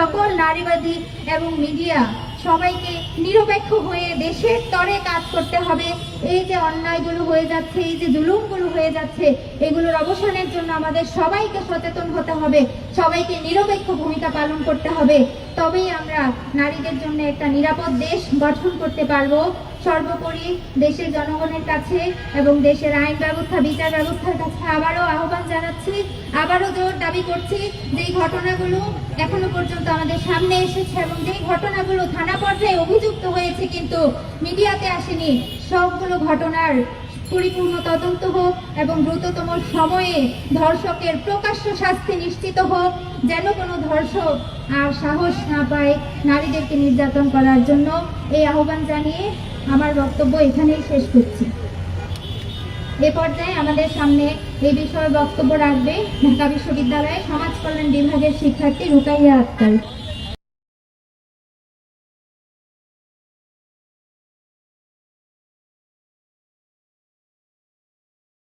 সকল নারীবাদী এবং মিডিয়া সবাইকে নিরপেক্ষ হয়ে দেশের তরে কাজ করতে হবে। এই যে অন্যায়গুলো হয়ে যাচ্ছে, এই যে জুলুমগুলো হয়ে যাচ্ছে, এগুলোর অবসানের জন্য আমাদের সবাইকে সচেতন হতে হবে। সবাইকে নিরপেক্ষ ভূমিকা পালন করতে হবে। তবেই আমরা নারীদের জন্য একটা নিরাপদ দেশ গঠন করতে পারব। সর্বোপরি দেশের জনগণের কাছে এবং দেশের আইন ব্যবস্থা, বিচার ব্যবস্থার কাছে আবারও আহ্বান জানাচ্ছি। আবারও জোর দাবি করছি যে ঘটনাগুলো এখনও পর্যন্ত আমাদের সামনে এসেছে এবং যে ঘটনাগুলো থানা পর্যায়ে অভিযুক্ত হয়েছে কিন্তু মিডিয়াতে আসেনি। সবগুলো ঘটনার পরিপূর্ণ তদন্ত হোক এবং দ্রুততম সময়ে ধর্ষকের প্রকাশ্য শাস্তি নিশ্চিত হোক, যেন কোনো ধর্ষক আর সাহস না পায় নারীদেরকে নির্যাতন করার জন্য। এই আহ্বান জানিয়ে আমার বক্তব্য এখানেই শেষ করছি। এ পর্যায়ে আমাদের সামনে এই বিষয়ে বক্তব্য রাখবে ঢাকা বিশ্ববিদ্যালয়ের সমাজ কল্যাণ বিভাগের শিক্ষার্থী রুকাইয়া আক্তার।